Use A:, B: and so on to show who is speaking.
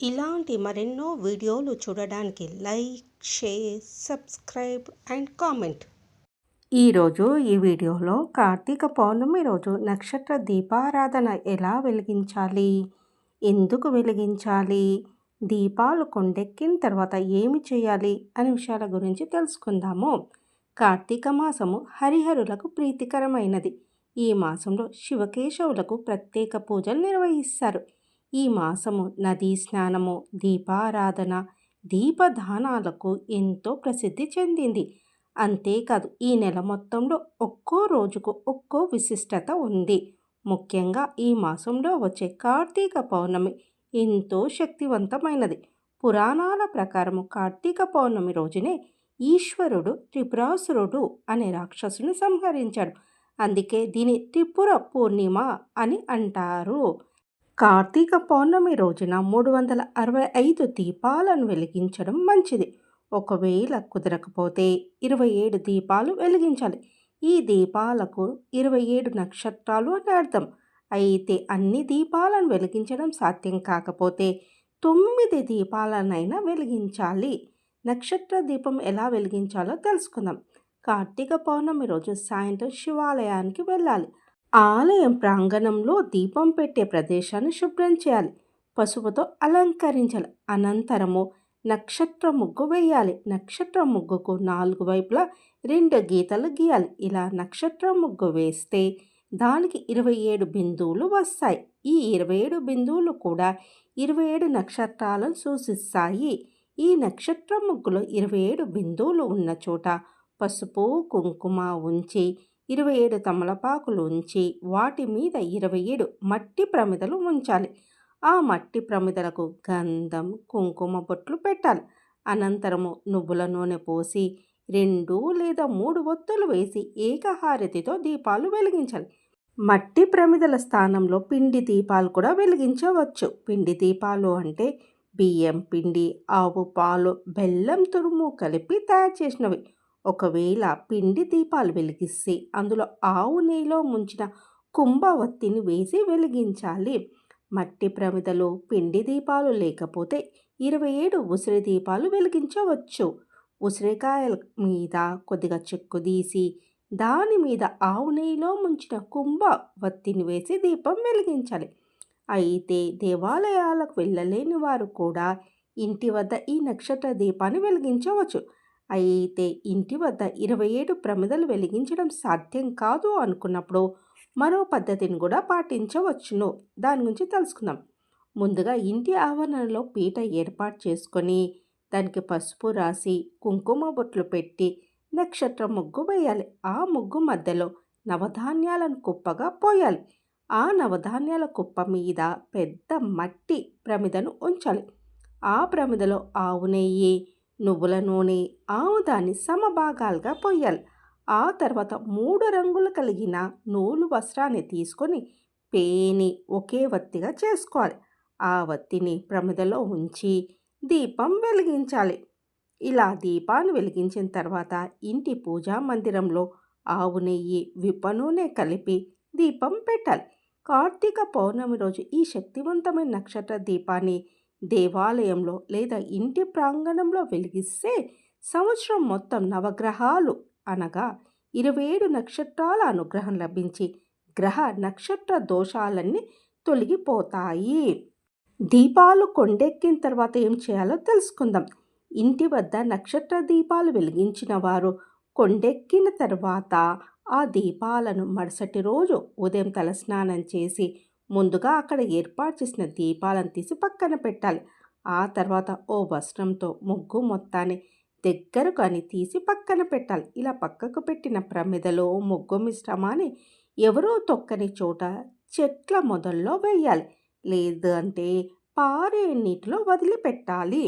A: ఇలాంటి మరెన్నో వీడియోలు చూడడానికి like share subscribe and comment. ఈరోజు ఈ వీడియోలో కార్తీక పౌర్ణమి రోజు నక్షత్ర దీపారాధన ఎలా వెలిగించాలి? ఎందుకు వెలిగించాలి? దీపాలు కొండెక్కిన తర్వాత ఏమి చేయాలి అనే విషయాల గురించి తెలుసుకుందాము. కార్తీక మాసము హరిహరులకు ప్రీతికరమైనది. ఈ మాసంలో శివకేశవులకు ప్రత్యేక పూజలు నిర్వహిస్తారు. ఈ మాసము నదీ స్నానము దీపారాధన దీపదానాలకు ఎంతో ప్రసిద్ధి చెందింది. అంతేకాదు ఈ నెల మొత్తంలో ఒక్కో రోజుకు ఒక్కో విశిష్టత ఉంది. ముఖ్యంగా ఈ మాసంలో వచ్చే కార్తీక పౌర్ణమి ఎంతో శక్తివంతమైనది. పురాణాల ప్రకారము కార్తీక పౌర్ణమి రోజునే ఈశ్వరుడు త్రిపురాసురుడు అనే రాక్షసుని సంహరించాడు. అందుకే దీని త్రిపుర పూర్ణిమ అని అంటారు. కార్తీక పౌర్ణమి రోజున మూడు వందల అరవై ఐదు దీపాలను వెలిగించడం మంచిది. ఒకవేళ కుదరకపోతే ఇరవై ఏడు దీపాలు వెలిగించాలి. ఈ దీపాలకు ఇరవై ఏడు నక్షత్రాలు అని అర్థం. అయితే అన్ని దీపాలను వెలిగించడం సాధ్యం కాకపోతే తొమ్మిది దీపాలనైనా వెలిగించాలి. నక్షత్ర దీపం ఎలా వెలిగించాలో తెలుసుకుందాం. కార్తీక పౌర్ణమి రోజు సాయంత్రం శివాలయానికి వెళ్ళాలి. ఆలయం ప్రాంగణంలో దీపం పెట్టే ప్రదేశాన్ని శుభ్రం చేయాలి. పసుపుతో అలంకరించాలి. అనంతరము నక్షత్ర ముగ్గు వేయాలి. నక్షత్ర ముగ్గుకు నాలుగు వైపులా రెండు గీతలు గీయాలి. ఇలా నక్షత్ర ముగ్గు వేస్తే దానికి ఇరవై ఏడు బిందువులు వస్తాయి. ఈ ఇరవై ఏడు బిందువులు కూడా ఇరవై ఏడు నక్షత్రాలను సూచిస్తాయి. ఈ నక్షత్ర ముగ్గులో ఇరవై ఏడు బిందువులు ఉన్న చోట పసుపు కుంకుమ ఉంచి ఇరవై ఏడు తమలపాకులు ఉంచి వాటి మీద ఇరవై ఏడు మట్టి ప్రమిదలు ఉంచాలి. ఆ మట్టి ప్రమిదలకు గంధం కుంకుమ బొట్లు పెట్టాలి. అనంతరము నువ్వుల నూనె పోసి రెండు లేదా మూడు ఒత్తులు వేసి ఏకహారతితో దీపాలు వెలిగించాలి. మట్టి ప్రమిదల స్థానంలో పిండి దీపాలు కూడా వెలిగించవచ్చు. పిండి దీపాలు అంటే బియ్యం పిండి ఆవు పాలు బెల్లం తురుము కలిపి తయారు చేసినవి. ఒకవేళ పిండి దీపాలు వెలిగిస్తే అందులో ఆవు నెయ్యిలో ముంచిన కుంభవత్తిని వేసి వెలిగించాలి. మట్టి ప్రమిదలు పిండి దీపాలు లేకపోతే ఇరవై ఏడు ఉసిరి దీపాలు వెలిగించవచ్చు. ఉసిరికాయల మీద కొద్దిగా చెక్కు తీసి దాని మీద ఆవు నెయ్యిలో ముంచిన కుంభ వత్తిని వేసి దీపం వెలిగించాలి. అయితే దేవాలయాలకు వెళ్ళలేని వారు కూడా ఇంటి వద్ద ఈ నక్షత్ర దీపాన్ని వెలిగించవచ్చు. అయితే ఇంటి వద్ద ఇరవై ఏడు ప్రమిదలు వెలిగించడం సాధ్యం కాదు అనుకున్నప్పుడు మరో పద్ధతిని కూడా పాటించవచ్చును. దాని గురించి తెలుసుకుందాం. ముందుగా ఇంటి ఆవరణలో పీట ఏర్పాటు చేసుకొని దానికి పసుపు రాసి కుంకుమ బొట్లు పెట్టి నక్షత్ర ముగ్గు వేయాలి. ఆ ముగ్గు మధ్యలో నవధాన్యాలను కుప్పగా పోయాలి. ఆ నవధాన్యాల కుప్ప మీద పెద్ద మట్టి ప్రమిదను ఉంచాలి. ఆ ప్రమిదలో ఆవు నెయ్యి నువ్వుల నూనె ఆముదాన్ని సమభాగాలుగా పోయాలి ఆ తర్వాత మూడు రంగులు కలిగిన నూలు వస్త్రాన్ని తీసుకొని పేని ఒకే వత్తిగా చేసుకోవాలి. ఆ వత్తిని ప్రమిదలో ఉంచి దీపం వెలిగించాలి. ఇలా దీపాన్ని వెలిగించిన తర్వాత ఇంటి పూజా మందిరంలో ఆవు నెయ్యి విప్ప నూనె కలిపి దీపం పెట్టాలి. కార్తీక పౌర్ణమి రోజు ఈ శక్తివంతమైన నక్షత్ర దీపాన్ని దేవాలయంలో లేదా ఇంటి ప్రాంగణంలో వెలిగిస్తే సంవత్సరం మొత్తం నవగ్రహాలు అనగా ఇరవై ఏడు నక్షత్రాల అనుగ్రహం లభించి గ్రహ నక్షత్ర దోషాలన్నీ తొలగిపోతాయి. దీపాలు కొండెక్కిన తర్వాత ఏం చేయాలో తెలుసుకుందాం. ఇంటి వద్ద నక్షత్ర దీపాలు వెలిగించిన వారు కొండెక్కిన తర్వాత ఆ దీపాలను మరుసటి రోజు ఉదయం తలస్నానం చేసి ముందుగా అక్కడ ఏర్పాటు చేసిన దీపాలను తీసి పక్కన పెట్టాలి. ఆ తర్వాత ఓ వస్త్రంతో ముగ్గు మొత్తాన్ని దగ్గరకు అని తీసి పక్కన పెట్టాలి. ఇలా పక్కకు పెట్టిన ప్రమిదలో ముగ్గు మిశ్రమాన్ని ఎవరో తొక్కని చోట చెట్ల మొదల్లో వేయాలి. లేదంటే పారే నీటిలో వదిలిపెట్టాలి.